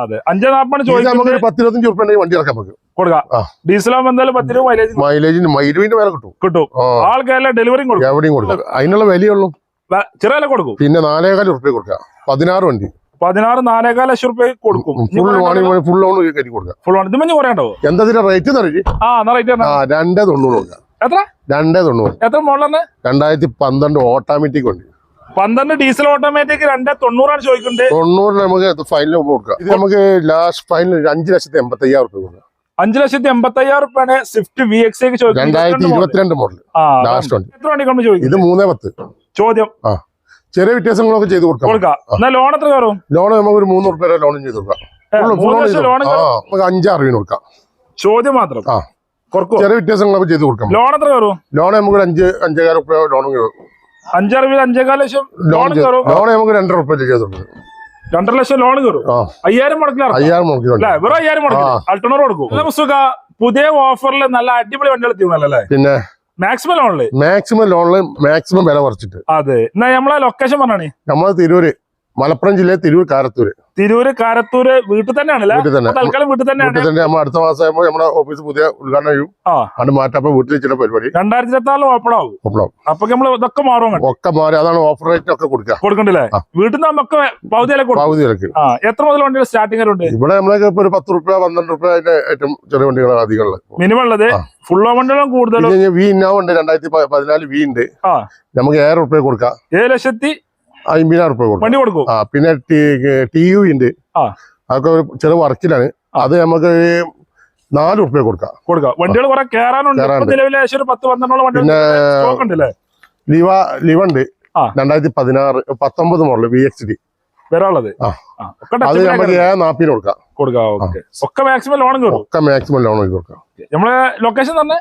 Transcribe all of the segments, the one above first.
അതെ. അഞ്ചേ നാപ്പാണ് ചോദിച്ചത് നമുക്ക് ചോദിക്കുന്നത് ഒരു പത്തിരുപത്തഞ്ച് ഉറുപ്പ ഉണ്ടെങ്കിൽ വണ്ടി ഇറക്കാം നമുക്ക് കൊടുക്കാം. ഡീസൽ ഡീസലാകുമ്പോൾ എന്തായാലും പത്ത് രൂപ മൈലേജ് മൈലേജിന് മൈലുവിന്റെ വില കിട്ടും. കിട്ടും. ആൾക്കാരെ ഡെലിവറിയും കൊടുക്കും. എവിടെയും കൊടുക്കാം. അതിനുള്ള വിലയുള്ളൂ ചെറിയ വില കൊടുക്കും. പിന്നെ നാലേകാൽ ഉറുപ്പ കൊടുക്കാം. പതിനാറ് വണ്ടി. പതിനാറ് നാലേകാൽ ലക്ഷം റുപ്യ കൊടുക്കും. ഫുൾ ഫുൾ ലോൺ കയറ്റി കൊടുക്കാം. ഫുൾ ഇത് മഞ്ഞ് കുറയണ്ടോ എന്താ റേറ്റ് ആ റേറ്റ് ആ രണ്ടേ തൊണ്ണൂറ് കൊടുക്കാം. എത്ര? രണ്ടേ തൊണ്ണൂറ്. എത്ര മോഡലാണ് രണ്ടായിരത്തി പന്ത്രണ്ട് ഓട്ടോമാറ്റിക് വണ്ടി. പന്ത്രണ്ട് ഡീസൽ ഓട്ടോമാറ്റിക് രണ്ടേ തൊണ്ണൂറാണ് ചോദിക്കുന്നത്. തൊണ്ണൂറിന് നമുക്ക് ഫൈനൽ കൊടുക്കാം. ഇത് നമുക്ക് ലാസ്റ്റ് ഫൈനൽ അഞ്ച് ലക്ഷത്തി എൺപത്തി അയ്യായിരം റുപ്യ കൊടുക്കാം. അഞ്ചു ലക്ഷത്തി എൺപത്തി അയ്യായിരം റുപ്യാണ് സ്വിഫ്റ്റ് വി എക്സ് രണ്ടായിരത്തി ഇരുപത്തിരണ്ട് മോഡൽ ആ ലാസ്റ്റ് വണ്ടി എത്ര വണ്ടി കൊണ്ട് ചോദിക്കും ഇത് മൂന്നേ പത്ത്. ചോദ്യം. ആ. ചെറിയ വ്യത്യാസങ്ങളൊക്കെ ചെയ്ത് കൊടുക്കാം. ലോൺ എത്ര കയറും? ലോൺ നമുക്ക് ഒരു മൂന്ന് റുപ്യ ലോൺ ചെയ്ത് കൊടുക്കാം. നമുക്ക് അഞ്ചാറ് രൂപ കൊടുക്കാം. ചോദ്യം മാത്രം. ചെറിയ വ്യത്യാസങ്ങളൊക്കെ ചെയ്ത് കൊടുക്കാം. ലോൺ എത്ര കയറും? ലോൺ നമുക്ക് അഞ്ച് അഞ്ചായിരം റുപ്യ ലോൺ അഞ്ചാറ് അഞ്ചേകാൽ ലക്ഷം ലോൺ കയറും. ലോൺ നമുക്ക് രണ്ടര റുപ്യ ചെയ്ത് കൊടുക്കും. രണ്ടര ലക്ഷം ലോൺ കയറും. അയ്യായിരം മുടക്കിലാണ് അയ്യായിരം മുടക്കില്ല. വെറും അയ്യായിരം മുടക്കി അൾട്ടണർ കൊടുക്കും. പുതിയ ഓഫറിൽ നല്ല അടിപൊളി വണ്ടികൾ എത്തിയുള്ളല്ലേ പിന്നെ? മാക്സിമം ലോണിൽ മാക്സിമം ലോണിൽ മാക്സിമം വില കുറച്ചിട്ട്. അതെ. എന്നാ നമ്മളെ ലൊക്കേഷൻ പറഞ്ഞാണ്? നമ്മൾ തിരൂര് മലപ്പുറം ജില്ലയിലെ തിരൂർ കാരത്തൂര്. തിരൂര് കാരത്തൂര് വീട്ടിൽ തന്നെയാണല്ലേ? തൽക്കാലം വീട്ടിൽ തന്നെയാണ്. വീട്ടിൽ തന്നെ നമ്മൾ അടുത്ത മാസം ആകുമ്പോൾ നമ്മുടെ ഓഫീസ് പുതിയ ഉദ്ഘാടനം ചെയ്യും. അത് മാറ്റപ്പോ വീട്ടിൽ ചില പരിപാടി. രണ്ടായിരത്തി ഓപ്പൺ ആവും. ഓപ്പൺ ആവും. അപ്പൊ നമ്മൾ ഇതൊക്കെ മാറും ഒക്കെ മാറി. അതാണ് ഓഫർ റേറ്റ് ഒക്കെ കൊടുക്കുക. കൊടുക്കണ്ടല്ലേ. വീട്ടിൽ നിന്ന് നമുക്ക് കൊടുക്കും. പകുതി വിലക്ക്. എത്ര മുതൽ വണ്ടിയുടെ സ്റ്റാർട്ടിംഗ് ഉണ്ട് ഇവിടെ നമ്മളൊക്കെ ഇപ്പൊ ഒരു പത്ത് റുപ്യ പന്ത്രണ്ട് റുപ്യ അതിന്റെ ഏറ്റവും ചെറിയ വണ്ടികളാണ് അധികം ഉള്ളത് മിനിമം ഉള്ളത്. ഫുള്ളോ ഫുൾ വണ്ടികളും കൂടുതലും. വി ഇന്നാവുണ്ട് രണ്ടായിരത്തി പ- പതിനാല് വി ഉണ്ട്. നമുക്ക് ഏഴ് റുപ്യ കൊടുക്കാം. ഏഴ് ലക്ഷത്തി അമ്പതിനായിരം റുപ്യ കൊടുക്കും. വണ്ടി കൊടുക്കും? ആ പിന്നെ ടി യു ഉണ്ട്. അതൊക്കെ ഒരു ചെറിയ വർക്കിലാണ്. അത് നമുക്ക് നാല് റുപ്യ കൊടുക്കാം. കൊടുക്കാം. വണ്ടികൾ കുറെ കയറാനുണ്ട് കേറാനുണ്ട്. നിലവിൽ ഒരു പത്ത് പന്ത്രണ്ടോളം വണ്ടി ലിവ ലിവ ഉണ്ട്. രണ്ടായിരത്തി പതിനാറ് പത്തൊമ്പത് മോഡൽ വി എക്സ് ഡി വരാനുള്ളത്. അത് നമുക്ക് നാപ്പിന് കൊടുക്കാം. കൊടുക്കാം ഒക്കെ മാക്സിമം ലോൺ ഒക്കെ മാക്സിമം ലോൺ കൊടുക്കാം. നമ്മളെ ലൊക്കേഷൻ തന്നെ?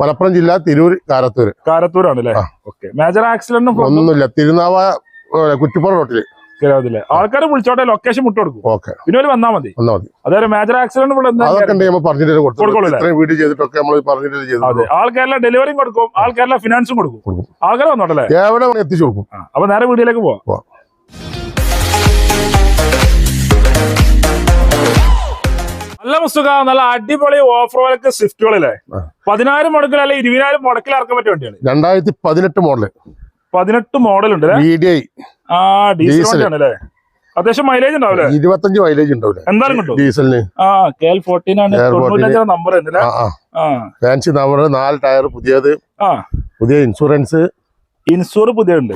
മലപ്പുറം ജില്ല തിരൂർ കാരത്തൂര്. കാരത്തൂരാണ് അല്ലേ? ആ. ഓക്കെ. മേജർ ആക്സിഡന്റും ഒന്നുമില്ല. തിരുനാവ കുറ്റിപ്പുറം റോട്ടിൽ. ആൾക്കാരെ വിളിച്ചോട്ടെ ലൊക്കേഷൻ വിട്ടു കൊടുക്കും. ഓക്കെ. പിന്നെ വന്നാൽ മതി. വന്നാൽ മതി. അതായത് മേജർ ആക്സിഡന്റ് ഇവിടെ ഡെലിവറിയും കൊടുക്കും. ആൾക്കാരെല്ലാം ഫിനാൻസും കൊടുക്കും. ആൾക്കാരെ വന്നോട്ടല്ലേ? എവിടെ എത്തിച്ചു കൊടുക്കും. അപ്പൊ നേരെ വീട്ടിലേക്ക് പോവാം. നല്ല പുസ്തക നല്ല അടിപൊളി ഓഫ് റോഡൊക്കെ സ്വിഫ്റ്റുകളില്ലേ. പതിനായിരം മുടക്കിൽ അല്ലെ ഇരുപതിനായിരം മുടക്കിൽ ഇറക്കാൻ പറ്റിയ വണ്ടിയാണ് രണ്ടായിരത്തി പതിനെട്ട് മോഡൽ പതിനെട്ട് മോഡൽ ഉണ്ട് ആ ഡീസൽ അത്യാവശ്യം മൈലേജ് ഉണ്ടാവില്ലേ? ഇരുപത്തഞ്ച് മൈലേജ് ഉണ്ടാവില്ലേ? എന്തായാലും കിട്ടും. ഡീസലിന്. ആ കെ എൽ ഫോർട്ടീൻ ആണ് KL 14 തൊണ്ണൂറ്റഞ്ചാം നമ്പർ ഫാൻസി നമ്പർ നാല് ടയർ പുതിയത്. ആ. പുതിയ ഇൻഷുറൻസ് ഇൻഷൂർ പുതിയ ഉണ്ട്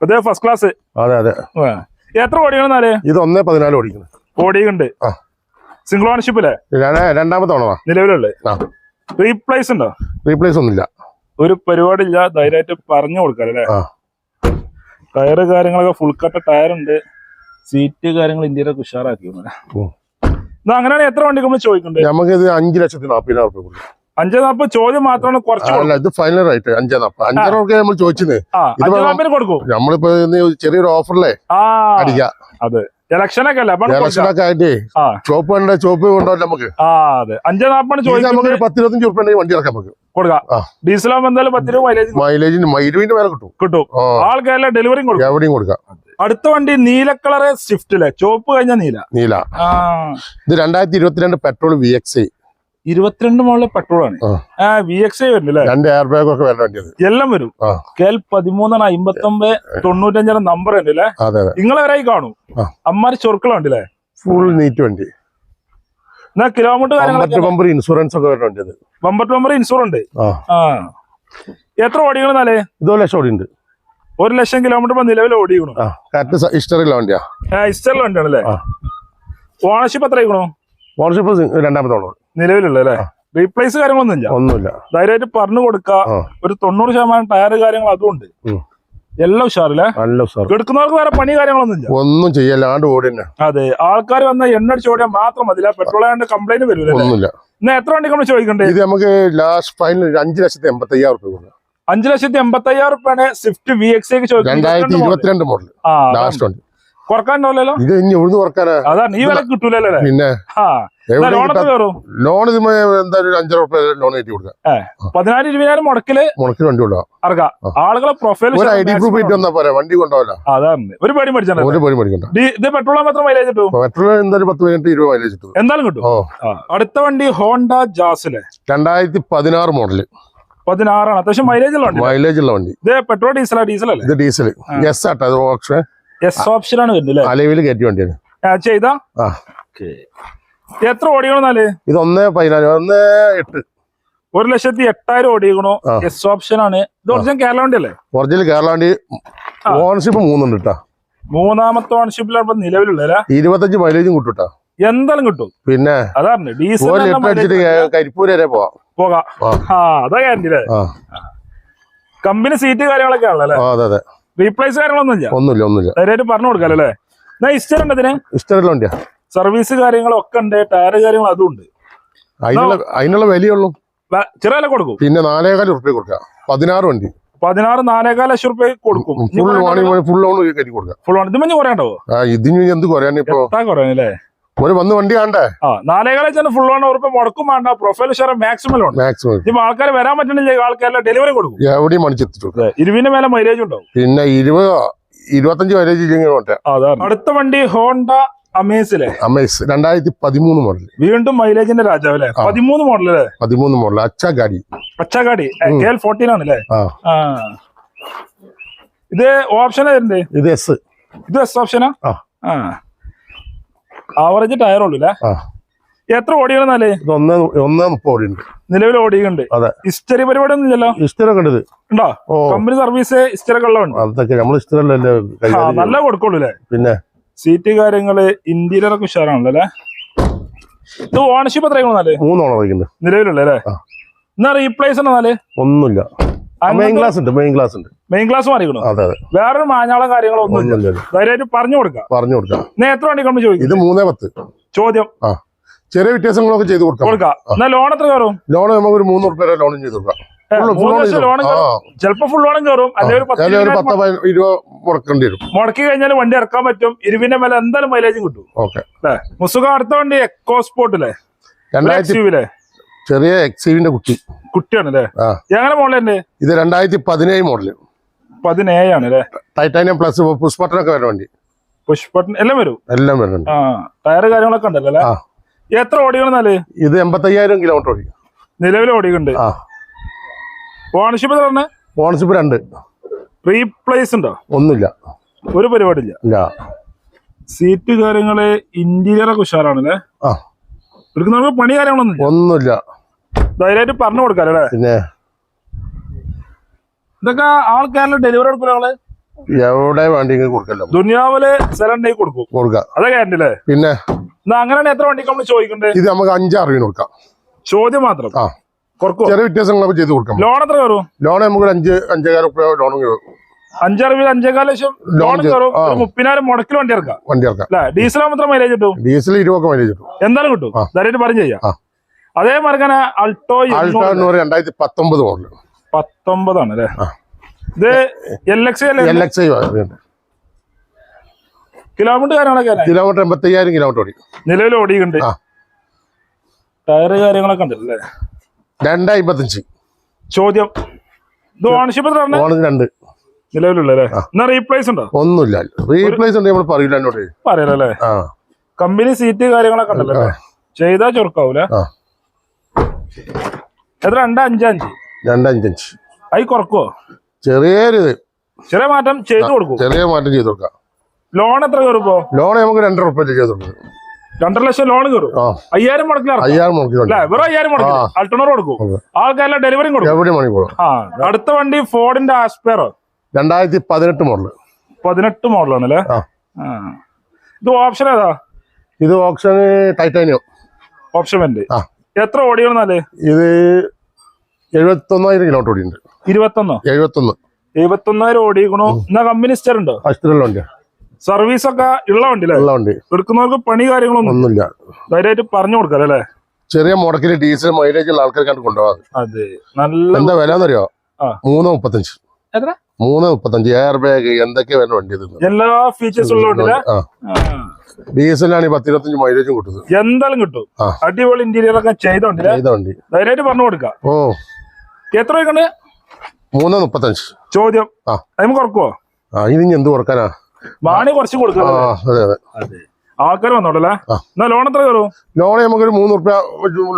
പുതിയ ഫസ്റ്റ് ക്ലാസ് അതെ അതെ. എത്ര ഓടിക്കണെന്നാലേ ഇത് ഒന്നേ പതിനാല് ഓടിക്കണം ഓടിയുണ്ട് സിംഗിൾ ഓണർഷിപ്പ് അല്ലേ? രണ്ടാമത്തെ ഓണമാ. നിലവിലുള്ളത്. റീപ്ലേസ് ഉണ്ടോ? റീപ്ലേസ് ഒന്നുമില്ല. ഒരു പരിപാടി ഇല്ല ധൈര്യമായിട്ട് പറഞ്ഞു കൊടുക്കാം അല്ലേ? ടയറ് കാര്യങ്ങളൊക്കെ ഫുൾ കട്ട ടയർ ഉണ്ട് സീറ്റ് കാര്യങ്ങൾ ഇന്ത്യയിലൊക്കെ ഉഷാറാക്കി. അങ്ങനെയാണ് എത്ര വണ്ടി നമ്മൾ നമുക്ക് നമുക്കിത് അഞ്ച് ലക്ഷത്തി നാപ്പതിനായിരം റുപ്യ കൊടുക്കും. അഞ്ചേ നാപ്പ് ചോദ്യം മാത്രമാണ് കുറച്ച് ഇത് ഫൈനൽ റേറ്റ് അഞ്ചേ നാപ്പത്. അഞ്ചര റുപ്യ നമ്മൾ ചോദിച്ചത് ഇത് നമ്മളിപ്പോ ചെറിയൊരു ഓഫറിലേ അടിക്കാം. അതെ. ഇലക്ഷനൊക്കെ അല്ലേ? ആയിട്ട് ചോപ്പ് വേണ്ട ചോപ്പ് കൊണ്ടുവല്ല നമുക്ക്. ആ അതെ. അഞ്ചേ നാൽപ്പതിന് ഇത് നമുക്ക് ചോദിക്കുന്നത് ഒരു പത്തിരുപത്തഞ്ച് റുപ്യ ഉണ്ടെങ്കിൽ വണ്ടി ഇറക്കാം നമുക്ക് കൊടുക്കാം. ആ. ഡീസലാകുമ്പോൾ എന്തായാലും പത്ത് രൂപ മൈലേജ് മൈലേജിന് മൈലുവിന്റെ വില കിട്ടും. കിട്ടും. ആ. ആൾക്കാരെല്ലാം ഡെലിവറിയും കൊടുക്കും. എവിടെയും കൊടുക്കാം. അടുത്ത വണ്ടി നീല കളറ് സ്വിഫ്റ്റ് അല്ലേ ചോപ്പ് കഴിഞ്ഞ നീല. നീല. ഇത് രണ്ടായിരത്തി ഇരുപത്തിരണ്ട് പെട്രോൾ വി എക്സ് ഐ ഇരുപത്തിരണ്ട് മോളിലെ പെട്രോൾ ആണ്. ആ. വി എക്സ് ഐ വരുന്നില്ലേ? രണ്ട് എയർ ബാഗ് ഒക്കെ വരാൻ എല്ലാം വരും. കെൽ പതിമൂന്നാണ് അമ്പത്തി ഒമ്പത് തൊണ്ണൂറ്റഞ്ചാണ് നമ്പർ ഉണ്ടല്ലേ നിങ്ങളെവരായി കാണും. അമ്മാര് ചൊറുക്കളുണ്ടല്ലേ ഫുൾ നീറ്റ് വണ്ടി. എന്നാ കിലോമീറ്റർ ഇൻഷുറൻസ് ഒക്കെ വരാൻ വേണ്ടിയത്. ബമ്പർ നമ്പർ ഇൻഷൂർ ഉണ്ട്. ആ. ആ. എത്ര ഇതോ ലക്ഷം ഓടിയുണ്ട്. ഒരു ലക്ഷം കിലോമീറ്റർ നിലവിൽ ഓടിക്കണു. ഹിസ്റ്ററിയുള്ള വണ്ടിയാ. ഇസ്റ്ററിൽ വണ്ടിയാണല്ലേ? ഓണർഷിപ്പ് എത്ര ആയിക്കണു ഓണർഷിപ്പ് രണ്ടാമത്തെ ഓണർ നിലവിലുള്ള അല്ലേ? റീപ്ലേസ് കാര്യങ്ങളൊന്നും ഇല്ല ഒന്നുമില്ല. ധൈര്യമായിട്ട് പറഞ്ഞു കൊടുക്ക. ഒരു തൊണ്ണൂറ് ശതമാനം ടയർ കാര്യങ്ങൾ അതുണ്ട്. എല്ലാം ഉഷാറില്ലേ? നല്ല എടുക്കുന്നവർക്ക് വേറെ പണി കാര്യങ്ങളൊന്നും ഇല്ല ഒന്നും ചെയ്യല്ലാണ്ട് ഓടി തന്നെ അതെ ആൾക്കാർ വന്ന എണ്ണ അടിച്ച് ഓടിയാൽ മാത്രം മതില്ല പെട്രോൾ ആയതുകൊണ്ട് കംപ്ലൈന്റ് വരില്ല ഒന്നുമില്ല. എന്നാ എത്ര വണ്ടി നമ്മൾ ചോദിക്കണ്ടേ? ഇത് നമുക്ക് ലാസ്റ്റ് ഫൈനൽ അഞ്ച് ലക്ഷത്തി എൺപത്തി അയ്യായിരം റുപ്യ കൊണ്ട് അഞ്ചു ലക്ഷത്തി എൺപത്തി അയ്യായിരം റുപ്യാണ് സ്വിഫ്റ്റ് വി എക്സ് രണ്ടായിരത്തി ഇരുപത്തിരണ്ട് മോഡൽ ലാസ്റ്റ് വണ്ടി. കുറക്കാണ്ടാവില്ലല്ലോ ഇത് ഇനി എവിടുന്ന് കുറക്കാനാ. അതാണ് ഈ വില കിട്ടൂലല്ലേ പിന്നെ ലോൺ ഇത് എന്തായാലും അഞ്ചര ഉറുപ്പ ലോൺ കയറ്റി കൊടുക്കാം. പതിനായിരം ഇരുപതിനായിരം മുടക്കിൽ മുടക്കി വണ്ടി കൊണ്ടുപോകാം. ആളുകളെ പ്രൊഫൈൽ ഒരു ഐ ഡി പ്രൂഫ് ഇട്ട് വന്നാ പോരാ വണ്ടി കൊണ്ടുപോകല? അതാണ്. ഒരു പടി മേടിച്ചാൽ ഒരു പണി മേടിക്കണ്ട. ഇത് പെട്രോൾ മാത്രം മൈലേജ് കിട്ടും? പെട്രോൾ എന്തായാലും പത്ത് പതിനെട്ട് ഇരുപത് മൈലേജ് കിട്ടും. എന്തായാലും കിട്ടും? അടുത്ത വണ്ടി ഹോണ്ട ജാസിലെ രണ്ടായിരത്തി പതിനാറ് മോഡൽ പതിനാറാണ്. അത്യാവശ്യം മൈലേജ് ഉള്ള വണ്ടി മൈലേജ് ഉള്ള വണ്ടി. ഇത് പെട്രോൾ ഡീസലാ ഡീസൽ അല്ലേ? ഇത് ഡീസൽ ഗസ് ആട്ടോ അത് ഓപ്ഷൻ എസ് ഓപ്ഷൻ ആണ് വരുന്നത് അലവിൽ കയറ്റി വണ്ടിയാണ്. ആ, ചെയ്താ എത്ര ഓടിക്കണമെന്നാൽ ഇത് ഒന്ന് പതിനാല് ഒന്ന് എട്ട്. ഒരു ലക്ഷത്തി എട്ടായിരം ഓടിക്കണോ എസ് ഓപ്ഷൻ ആണ്. ഇത് ഒറിജിനൽ കേരള വണ്ടി അല്ലേ ഒറിജിനൽ കേരള വണ്ടി. ഓണർഷിപ്പ് മൂന്നുണ്ട് കേട്ടോ മൂന്നാമത്തെ ഓണർഷിപ്പിലാണ് നിലവിലുള്ള ഇരുപത്തഞ്ച് മൈലേജും കിട്ടും കേട്ടോ എന്തായാലും കിട്ടും. പിന്നെ അതാണ് ഡീസൽ കരിപ്പൂര് വരെ പോവാം. പോകാം. അതാ കാര്യം കമ്പനി സീറ്റ് കാര്യങ്ങളൊക്കെ ആണല്ലോ അല്ലേ അതെ അതെ. റീപ്ലേസ് കാര്യങ്ങളൊന്നുമില്ല. ഒന്നുമില്ല ഒന്നുമില്ല. ധൈര്യമായിട്ട് പറഞ്ഞു കൊടുക്കാം അല്ലേ? എന്നാ ഇഷ്ടം ഉണ്ട് അതിന് വണ്ടിയാ സർവീസ് കാര്യങ്ങളൊക്കെ ഉണ്ട് ടയർ കാര്യങ്ങൾ അതും ഉണ്ട്. അതിനുള്ള അതിനുള്ള വിലയുള്ളൂ. ചെറിയ കൊടുക്കും. പിന്നെ നാലേകാൽ ഉറുപ്പ്യ കൊടുക്കാം. പതിനാറ് വണ്ടി. പതിനാറ് നാലേകാൽ ലക്ഷം റുപ്യ കൊടുക്കും. ഫുൾ വാണി ഫുൾ ലോൺ കയറ്റി കൊടുക്കാം. ഫുൾ ലോൺ ഇതിന് കുറയാണ്ടോ? ആ ഇതിന് എന്ത് കുറയാനിപ്പോ കുറയാനല്ലേ ഒരു വന്ന് വണ്ടി കാണണ്ടേ ആ നാലേകാൽ തന്നെ ഫുൾ ആണ് ഉറപ്പ് മുടക്കും വേണ്ട. പ്രൊഫൈൽ ഷെയർ മാക്സിമം ഉണ്ട്. മാക്സിമം ഇപ്പൊ ആൾക്കാർ വരാൻ പറ്റണില്ല ആൾക്കാരെ ഡെലിവറി കൊടുക്കും. എവിടെയും മണിച്ചെത്തിച്ചു ഇരുവിന്റെ മേലെ മൈലേജ് ഉണ്ടാവും. പിന്നെ ഇരുപത് ഇരുപത്തഞ്ച് മൈലേജ് അടുത്ത വണ്ടി ഹോണ്ട അമേസിലെ അമേസ് രണ്ടായിരത്തി പതിമൂന്ന് മോഡൽ വീണ്ടും മൈലേജിന്റെ രാജാവ് അല്ലേ പതിമൂന്ന് മോഡൽ അല്ലേ പതിമൂന്ന് മോഡൽ അച്ഛ ഗാഡി പച്ചക്കാടി കെ എൽ ഫോർട്ടീൻ ആണല്ലേ ഇത് ഓപ്ഷനാ വരുന്നത് ഇത് എസ് ഇത് എസ് ഓപ്ഷനാ ആ. ആ. ആവറേജ് ടയർ ഉള്ളൂ അല്ലേ എത്ര ഓടികളെന്നാലേ ഒന്ന് ഒന്ന് മുപ്പത് ഓടി നിലവിൽ ഓടിയുണ്ട് അതെ. ഹിസ്റ്ററി പരിപാടി ഒന്നും ഇല്ലല്ലോ? ഇഷ്ടമൊക്കെ ഉണ്ട് ഉണ്ടോ? കമ്പനി സർവീസ് ഹിസ്റ്ററി ഒക്കെ ഉള്ളതുണ്ട് അതൊക്കെ നമ്മൾ നല്ല കൊടുക്കുള്ളൂ അല്ലേ പിന്നെ? സീറ്റ് കാര്യങ്ങൾ ഇന്റീരിയർ ഒക്കെ ഉഷാറാണല്ലോ അല്ലേ ഇത് ഓണർഷിപ്പ് എത്ര നാല്? മൂന്നോളം നിലവിലുള്ളേ അല്ലേ. എന്നാ റീപ്ലേസ് ആണ് നാല്? ഒന്നുമില്ല. മെയിൻ ക്ലാസ് ഉണ്ട് മെയിൻ ക്ലാസ് ഉണ്ട്. മെയിൻ ക്ലാസ് മാറിക്കണോ അതെ അതെ. വേറൊരു മാഞ്ഞാളം കാര്യങ്ങളോ ഒന്നും ധൈര്യമായിട്ട് പറഞ്ഞു കൊടുക്കാം. പറഞ്ഞു കൊടുക്കാം. എന്നാ എത്ര വണ്ടി കൊണ്ട് ചോദിക്കും? ഇത് മൂന്നേ പത്ത്. ചോദ്യം. ആ. ചെറിയ വ്യത്യാസങ്ങളൊക്കെ ചെയ്ത് കൊടുക്കാം. കൊടുക്കാം. എന്നാ ലോൺ എത്ര കയറും? ലോൺ നമുക്ക് ഒരു മൂന്ന് റുപ്യ ലോൺ ചെയ്ത് കൊടുക്കാം. ചിലപ്പോ ഫുൾ ലോണും കയറും. അല്ലെങ്കിൽ മുടക്കേണ്ടി വരും. മുടക്കി കഴിഞ്ഞാൽ വണ്ടി ഇറക്കാൻ പറ്റും. ഇരുവിന്റെ മേലെ എന്തായാലും മൈലേജും കിട്ടും. ഓക്കെ. മുസുഖ അടുത്ത വണ്ടി എക്കോ സ്പോർട്ടില്ലേ രണ്ടായിരത്തി ചെറിയ എക്സീവിന്റെ കുട്ടി. കുട്ടിയാണ് അല്ലേ എങ്ങനെ മോഡലുണ്ട് ഇത് രണ്ടായിരത്തി പതിനേഴ് മോഡൽ പതിനേഴാണ് അല്ലേ ടൈറ്റാനിയം പ്ലസ് പുഷ്പട്ടനൊക്കെ വരുന്ന വണ്ടി. പുഷ്പട്ടൻ എല്ലാം വരും? എല്ലാം വരുന്നുണ്ട്. ടയർ കാര്യങ്ങളൊക്കെ ഉണ്ടല്ലോ അല്ലേ? എത്ര ഓടികളെന്നാൽ ഇത് എൺപത്തയ്യായിരം കിലോമീറ്റർ ഓടി നിലവിൽ ഓടിക്കുന്നുണ്ട്. ഓണർഷിപ്പ് ഓണർഷിപ്പ് രണ്ട്. റീപ്ലേസ് ഉണ്ടോ? ഒന്നുമില്ല. ഒരു പരിപാടി ഇല്ല. സീറ്റ് കാര്യങ്ങൾ ഇന്റീരിയർ ഒക്കെ ഉഷാറാണ് അല്ലേ ആ എടുക്കുന്നവർക്ക് പണി കാര്യങ്ങളൊന്നും ഒന്നുമില്ല. ധൈര്യമായിട്ട് പറഞ്ഞു കൊടുക്കാല്ലോ അല്ലേ? പിന്നെ ഇതൊക്കെ ആൾക്കാരിൽ ഡെലിവറി എടുക്കില്ല ആൾ എവിടെ വേണ്ടെങ്കിൽ കൊടുക്കല്ലോ ദുനിയാവിൽ ഉണ്ടെങ്കിൽ കൊടുക്കും. കൊടുക്കാം. അതെ ഗ്യാരണ്ടി അല്ലേ പിന്നെ അങ്ങനെയാണ് എത്ര വണ്ടിക്ക് നമ്മൾ ചോദിക്കണ്ടേ? ഇത് നമുക്ക് അഞ്ചറിവിന് കൊടുക്കാം. ചോദ്യം മാത്രം? ആ. ചെറിയ വ്യത്യാസങ്ങളൊക്കെ ചെയ്ത് കൊടുക്കാം ലോൺ എത്ര കയറും? ലോൺ നമുക്ക് അഞ്ച് അഞ്ചേകാല റുപ്യ ലോൺ അഞ്ചാറ് അഞ്ചേകാല ലക്ഷം ലോൺ കയറും. മുപ്പതിനായിരം മുടക്കിൽ വണ്ടി ഇറക്കാം. വണ്ടി ഇറക്കാം. ഡീസൽ മാത്രം മൈലേജ് കിട്ടും? ഡീസൽ ഇരുപത് മൈലേജ് കിട്ടും. എന്തായാലും കിട്ടും. ധൈര്യമായിട്ട് പറഞ്ഞു ചെയ്യാം. ആ. മറികന അൾട്ടോ രണ്ടായിരത്തി പത്തൊമ്പത് മോഡൽ പത്തൊമ്പതാണ് അല്ലേ. ഇത് L X L X kilometre കാര്യങ്ങളൊക്കെ കിലോമീറ്റർ എൺപത്തയ്യായിരം കിലോമീറ്റർ ഓടി. നിലവിൽ ഓടിയുണ്ട് ടയർ കാര്യങ്ങളൊക്കെ ഉണ്ടല്ലേ അല്ലേ? രണ്ടായിരത്തഞ്ച് ചോദ്യം. ഇത് ഓണർഷിപ്പ് എത്ര? രണ്ട്. നിലവിലുള്ള അല്ലേ? എന്നാ റീപ്ലേസ് ഉണ്ടോ? ഒന്നുമില്ല. റീപ്ലേസ് ഉണ്ട് നമ്മൾ പറയില്ല എന്നോട്. പറയാലോ അല്ലേ കമ്പനി സീറ്റ് കാര്യങ്ങളൊക്കെ ഉണ്ടല്ലേ? ചെയ്താൽ ചെയ്താ ചുരുക്കാവൂല ആ. എത്ര? രണ്ട് അഞ്ചഞ്ച് രണ്ട് അഞ്ചഞ്ച് അയി കുറക്കോ ചെറിയൊരു ചെറിയ മാറ്റം ചെയ്തു കൊടുക്കും. ചെറിയ മാറ്റം ചെയ്തു കൊടുക്കാം. ലോൺ എത്ര കയറുമ്പോ ലോൺ നമുക്ക് രണ്ടര റുപ്യ ചെയ്ത് കൊടുക്കും രണ്ടര ലക്ഷം ലോൺ കയറും. അയ്യായിരം ഇറക്കാം. അയ്യായിരം മുടക്കി വെറും അയ്യായിരം മുടക്കി അൾട്ടണോർ കൊടുക്കും. അതെ. ആൾക്കാരെല്ലാം ഡെലിവറിയും കൊടുക്കും. ആ. അടുത്ത വണ്ടി ഫോർഡിന്റെ ആസ്പെയർ രണ്ടായിരത്തി പതിനെട്ട് മോഡൽ പതിനെട്ട് മോഡലാണ് അല്ലേ. ഇത് ഓപ്ഷൻ ഏതാ? ഇത് ഓപ്ഷൻ ടൈറ്റാനിയോ ഓപ്ഷൻ വേണ്ടി ആ. എത്ര ഓടിയോന്നാൽ ഇത് എഴുപത്തൊന്നായിരം കിലോമീറ്റർ ഓടിയുണ്ട് ഇരുപത്തൊന്നോ? എഴുപത്തൊന്ന്. എഴുപത്തൊന്നായിരം ഓടിക്കണോ എന്നാ കമ്പനി സ്റ്റർ ഉണ്ടോ വണ്ടി സർവീസ് ഒക്കെ ഉള്ള വണ്ടി ഉള്ള വണ്ടി. എടുക്കുന്നവർക്ക് പണി കാര്യങ്ങളൊന്നും ഒന്നുമില്ല. ധൈര്യമായിട്ട് പറഞ്ഞു കൊടുക്കാം അല്ലേ? ചെറിയ മുടക്കിൽ ഡീസൽ മൈലേജ് ഉള്ള ആൾക്കാർക്കാണ് കൊണ്ടുപോകാം അതെ. നല്ല എന്താ വില എന്നറിയോ. മൂന്ന് മുപ്പത്തഞ്ച്. എത്ര? മൂന്ന് മുപ്പത്തഞ്ച് എയർ ബാഗ് എന്തൊക്കെ വരുന്ന വണ്ടി എല്ലാ ഫീച്ചേഴ്സും ഡീസലാണ് ഈ പത്തിരുപത്തഞ്ച് മൈലേജും കിട്ടുന്നത്. എന്തായാലും കിട്ടും. അടിപൊളി ഇന്റീരിയർ ഒക്കെ ചെയ്തോണ്ട് ചെയ്തോണ്ടി ധൈര്യമായിട്ട് പറഞ്ഞു കൊടുക്കാം. ഓ. എത്ര രൂപ മൂന്ന് മുപ്പത്തഞ്ച്. ചോദ്യം. ആ. അതിന് കുറക്കുവോ? ആ ഇനി എന്ത് കൊടുക്കാനാ വാണി കുറച്ച് കൊടുക്കാം അതെ അതെ. അതെ. ആൾക്കാർ വന്നോട്ടല്ലേ. എന്നാ ലോൺ എത്ര കയറും? ലോൺ നമുക്കൊരു മൂന്ന് റുപ്യ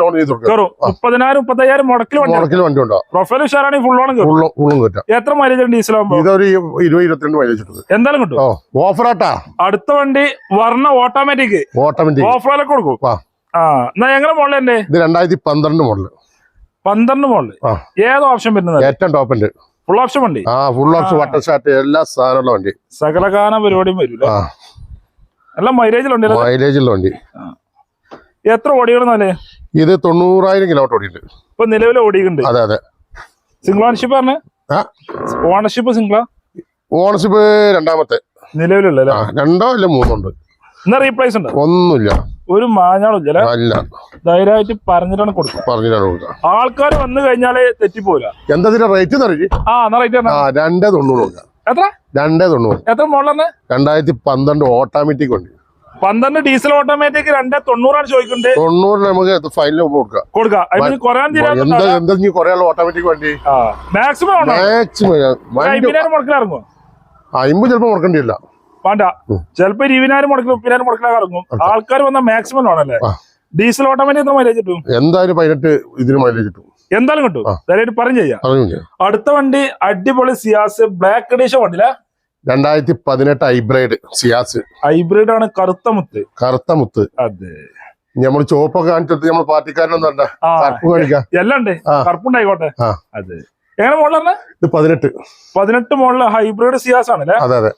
ലോൺ ചെയ്ത് കയറും. മുപ്പതിനായിരം മുപ്പത്തയ്യായിരം മുടക്കിൽ മുടക്കിൽ വണ്ടി ഉണ്ടോ? പ്രൊഫൈൽ ഉഷാറാണെങ്കിൽ ഫുൾ ലോൺ കിട്ടാം എത്ര മൈലേജ് ഉണ്ട് ഇതൊരു ഇരുപത് ഇരുപത്തിരണ്ട് മൈലേജ് എന്തായാലും കിട്ടും. ഓഫറാട്ടാ അടുത്ത വണ്ടി വർണ ഓട്ടോമാറ്റിക് ഓട്ടോമാറ്റിക് ഓഫറിലൊക്കെ കൊടുക്കും. ആ. എന്നാ ഞങ്ങളുടെ മോളിൽ തന്നെ? ഇത് രണ്ടായിരത്തി പന്ത്രണ്ട് മോഡൽ പന്ത്രണ്ട് മോളിൽ ഏത് ഓപ്ഷൻ വരുന്നത്? ഏറ്റവും ടോപ്പിന്റെ ഫുൾ ഓപ്ഷൻ വണ്ടി? ആ ഫുൾ ഓപ്ഷൻ. വട്ടർ ഷാർട്ട് എല്ലാ സാധനമുള്ള വണ്ടി. സകലകാല പരിപാടിയും വരും എല്ലാം മൈലേജിലുണ്ട് എത്ര ഓടിക്കണമെന്നല്ലേ ഇത് തൊണ്ണൂറായിരം കിലോമീറ്റർ ഓടിയിട്ടുണ്ട്. ഇപ്പൊ നിലവിൽ ഓടിക്കുന്നുണ്ട് അതെ അതെ. സിംഗിൾ ഓണർഷിപ്പ് പറഞ്ഞ ഓണർഷിപ്പ് സിംഗിളാ ഓണർഷിപ്പ് രണ്ടാമത്തെ. നിലവിലുള്ള രണ്ടോ അല്ല മൂന്നോ ഉണ്ട് എന്നാ റീപ്ലേസ് ഉണ്ട്? ഒന്നുമില്ല. ഒരു മാഞ്ഞാളില്ല അല്ല? ധൈര്യമായിട്ട് പറഞ്ഞിട്ടാണ് കൊടുക്കുക. പറഞ്ഞിട്ടാണ് കൊടുക്കുക. ആൾക്കാർ വന്നു കഴിഞ്ഞാൽ തെറ്റിപ്പോല എന്താ റേറ്റ് ആ എന്നാ റേറ്റ് ആ രണ്ടേ തൊണ്ണൂറ് കൊടുക്കാം. എത്ര? രണ്ടേ തൊണ്ണൂറ്. എത്ര മോഡലാണ് രണ്ടായിരത്തി പന്ത്രണ്ട് ഓട്ടോമാറ്റിക് ഉണ്ട് പന്ത്രണ്ട് ഡീസൽ ഓട്ടോമാറ്റിക് രണ്ടേ തൊണ്ണൂറാണ് ചോദിക്കുന്നത്. തൊണ്ണൂറിന് നമുക്ക് ഫൈനൽ കൊടുക്കാം. കൊടുക്കാം. അതിന് കുറയാൻ എന്താ തീരാ എന്താ ഇനി കുറെ ഓട്ടോമാറ്റിക് വണ്ടി? മാക്സിമം മാക്സിമം ഇറങ്ങും അമ്പത് ചിലപ്പോ മുടക്കേണ്ടിയില്ല വേണ്ട. ചിലപ്പോ ഇരുപതിനായിരം മുടക്കും മുപ്പതിനായിരം മുടക്കാൻ ഇറങ്ങും. ആൾക്കാർ വന്ന മാക്സിമം ആണല്ലേ. ഡീസൽ ഓട്ടോമാറ്റിക് എത്ര മൈലേജ് കിട്ടും? എന്തായാലും പതിനെട്ട് ഇതിന് മൈലേജ് കിട്ടും. എന്തായാലും കിട്ടും. ആ. ധൈര്യമായിട്ട് പറഞ്ഞു ചെയ്യാം. അടുത്ത വണ്ടി അടിപൊളി സിയാസ് ബ്ലാക്ക് എഡീഷൻ വണ്ടി രണ്ടായിരത്തി പതിനെട്ട് ഹൈബ്രൈഡ് സിയാസ്. ഹൈബ്രിഡ് ആണ് കറുത്ത മുത്ത്. കറുത്ത മുത്ത്. അതെ. നമ്മൾ ചുവപ്പൊക്കെ കാണിച്ചെടുത്ത് നമ്മൾ പാർട്ടിക്കാരനൊന്നും അല്ല. ആ. കറുപ്പ് കാണിക്കാം. എല്ലാം ഉണ്ട്. കറുപ്പുണ്ടായിക്കോട്ടെ. അതെ. എങ്ങനെ മോഡലാണ് ഇത് പതിനെട്ട്. പതിനെട്ട് മോഡൽ ഹൈബ്രിഡ് സിയാസ് ആണല്ലേ? അതെ അതെ.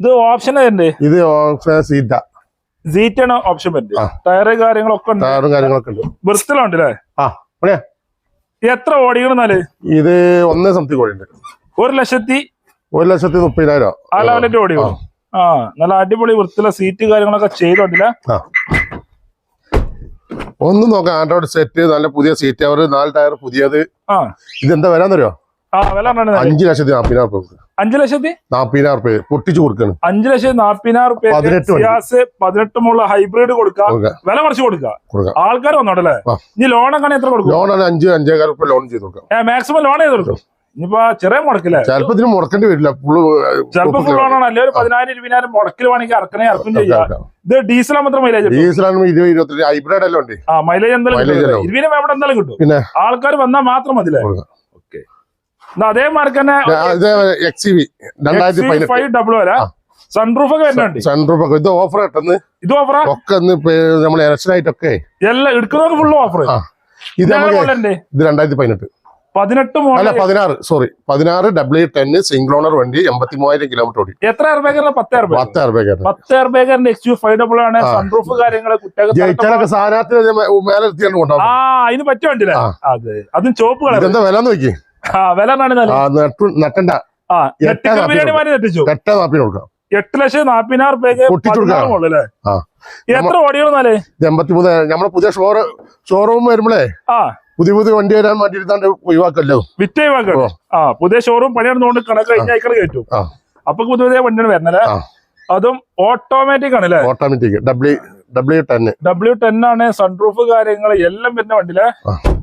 ഇത് ഓപ്ഷൻ ഇത് ഓപ്ഷൻ സീറ്റ്. ആണ് ഓപ്ഷൻ വരുന്നത് ആ. ടയറ് കാര്യങ്ങളൊക്കെ ഉണ്ട്. ടയറും കാര്യങ്ങളൊക്കെ ഉണ്ട്. വൃത്തിലുണ്ടല്ലേ ആ പറയാ എത്ര ഓടിക്കണമെന്നാൽ ഇത് ഒന്നേ സംതിങ് കോടിയുണ്ട് ഒരു ലക്ഷത്തി ഒരു ലക്ഷത്തി മുപ്പതിനായിരം ആ ലെവലിന്റെ ഓടിക്കണം ആ. നല്ല അടിപൊളി വൃത്തിയുള്ള സീറ്റ് കാര്യങ്ങളൊക്കെ ചെയ്തോണ്ടില്ല? ഒന്നും നോക്കാം. ആൻഡ്രോയിഡ് സെറ്റ് നല്ല പുതിയ സീറ്റ് അവർ നാല് ടയർ പുതിയത്. ആ. ഇതെന്താ വില പറഞ്ഞത് അഞ്ച് ലക്ഷത്തി നാപ്പതിനായിരം റുപ്യ അഞ്ചു ലക്ഷത്തി? നാപ്പതിനായിരം റുപ്യ പൊട്ടിച്ചു കൊടുക്കണം. അഞ്ചു ലക്ഷത്തി നാപ്പതിനായിരം റുപ്യ. പതിനെട്ട് പതിനെട്ടുമുള്ള ഹൈബ്രിഡ് കൊടുക്കാം. വില കുറച്ച് കൊടുക്കാം. കൊടുക്കാം. ആൾക്കാർ വന്നോട്ടല്ലേ. ഇനി ലോണൊക്കെ എത്ര കൊടുക്കും? ലോണാണ് അഞ്ച് അഞ്ചേകാൽ റുപ്യ ലോൺ ചെയ്ത് കൊടുക്കാം. മാക്സിമം ലോൺ ചെയ്ത് കൊടുക്കും. ഇനിയിപ്പോ ചെറിയ മുടക്കില്ലേ? ചിലപ്പോ ഇതിന് മുടക്കേണ്ടി വരില്ല. ചിലപ്പോ ഫുൾ ലോണാണ് അല്ലെങ്കിൽ ഒരു പതിനായിരം ഇരുപതിനായിരം മുടക്കിൽ വേണമെങ്കിൽ ഇറക്കണേ ഇറക്കും ചെയ്യാം. ഇത് ഡീസൽ മാത്രം മൈലേജ് കിട്ടും. ഡീസലാണ് ഇരുപത് ഇരുപത്തി ഹൈബ്രിഡ് എല്ലാം ഉണ്ട് ആ മൈലേജ് എന്തായാലും ഇരുപതിനും എവിടെ എന്തായാലും കിട്ടും. പിന്നെ? ആൾക്കാർ വന്നാൽ മാത്രം മതില്ലേ കൊടുക്കാം. ഓക്കെ എന്നാ അതേ മാർക്ക് തന്നെ എക്സ് വി രണ്ടായിരത്തി ഫൈവ് ഡബിൾ വരാ സൺറൂഫ് ഒക്കെ വരുന്നുണ്ട്. സൺറൂഫ് ഒക്കെ. ഇത് ഓഫർ കിട്ടുന്നത്? ഇത് ഓഫറാ ഒക്കെ നമ്മൾ ഇലക്ഷൻ ആയിട്ടൊക്കെ. എല്ലാം എടുക്കുന്നവർക്ക് ഫുള്ള് ഓഫർ ഇത് ഇത് രണ്ടായിരത്തി പതിനെട്ട്. പതിനെട്ട് അല്ല പതിനാറ്. സോറി പതിനാറ് ഡബ്ല്യു ടെന്ന് സിംഗിൾ ഓണർ വണ്ടി എൺപത്തി മൂവായിരം കിലോമീറ്റർ ഓടി. എത്ര എയർബാഗറിന് പത്ത് എയർബാഗ് പത്ത് എയർബാഗർ പത്ത് എയർബാഗറിന്റെ എക്സ് യു ഫൈവ് ഡബിൾ ആണ്. സൺറൂഫ് കാര്യങ്ങൾ കുട്ടികൾക്ക് സാധനത്തിന് മേലെ എത്തിയാണ് ആ അതിന് വണ്ടിയില്ലേ? അതെ. അതും ചോപ്പ് കളർ ഇതെന്താ വില നോക്കി നട്ടണ്ട. എട്ടാ ലക്ഷം നാപ്പതിനായിരം റുപ്യക്ക് എത്ര ഓടികളെന്നാലേ എൺപത്തിമൂന്ന് എൺപത്തി നമ്മളെ പുതിയ ഷോറ് ഷോറൂം വരുമ്പോഴേ ആ. പുതിയ പുതിയ വണ്ടി വരാൻ വേണ്ടിയിരുന്നാണ്ട് ഒഴിവാക്കല്ലോ വിറ്റ ഒഴിവാക്കോ. ആ പുതിയ ഷോറൂം പണിയെടുത്തോണ്ട് കണക്ക് കഴിഞ്ഞ അയക്കണ കയറ്റും. അപ്പൊ പുതിയ പുതിയ വണ്ടിയാണ് വരുന്നത് അതും ഓട്ടോമാറ്റിക് ആണല്ലേ automatic W W ten W ten ആണ് സൺറൂഫ് കാര്യങ്ങൾ എല്ലാം വരുന്ന വണ്ടിയിലെ.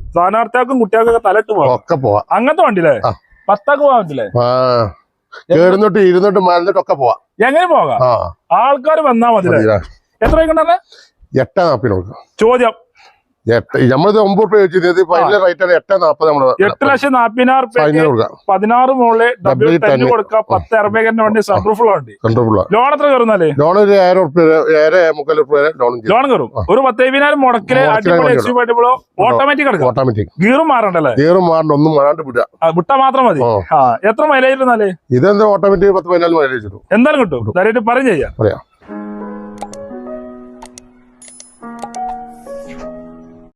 ആ. സ്ഥാനാർത്ഥികൾക്കും കുട്ടികൾക്കൊക്കെ തലട്ട് പോവാം. ഒക്കെ പോവാ. അങ്ങനത്തെ വണ്ടിയില്ലേ. പത്താക്ക് പോവാൻ പറ്റില്ലേ ഇരുന്നിട്ട് മലന്നിട്ട് ഒക്കെ പോവാ. എങ്ങനെ പോകാം? ആൾക്കാർ വന്നാ മതി. എത്ര എട്ടാ നാപ്പിന് ചോദ്യം. നമ്മളിത് ഒമ്പത് റുപ്യ വെച്ചത് ഫൈനൽ റേറ്റ് ആണ് എട്ട് നാപ്പത് നമ്മൾ എട്ട് ലക്ഷം നാപ്പതിനായിരം ഫൈനൽ കൊടുക്കാം പതിനാറ് മുകളിൽ ഡബിൾ W10 ടെൻ കൊടുക്കുക പത്ത് അറുപത് വണ്ടി സൺറൂഫുള്ള വണ്ടി. കൺട്രോൾ ലോൺ എത്ര കയറുന്നല്ലേ ലോൺ ഒരു ആയിരം റുപ്യ ഏഴര മുക്കാൽ റുപ്യ ലോൺ ലോൺ കയറും. ഒരു പത്തേവിനായിരം മുടക്കിൽ ഓട്ടോമാറ്റിക് ഓട്ടോമാറ്റിക് ഗീറും മാറണ്ടല്ലേ? ഗീറും മാറണ്ട ഒന്നും മാറാണ്ട് വിടുക. വിട്ട മാത്രം മതി. എത്ര മൈലേജ് ഇരുന്നാലേ ഇതെന്താ ഓട്ടോമാറ്റിക് പത്ത് പതിനാല് മൈലേജ് എന്തായാലും കിട്ടും. ധൈര്യമായിട്ട് പറയും ചെയ്യാം. പറയാം.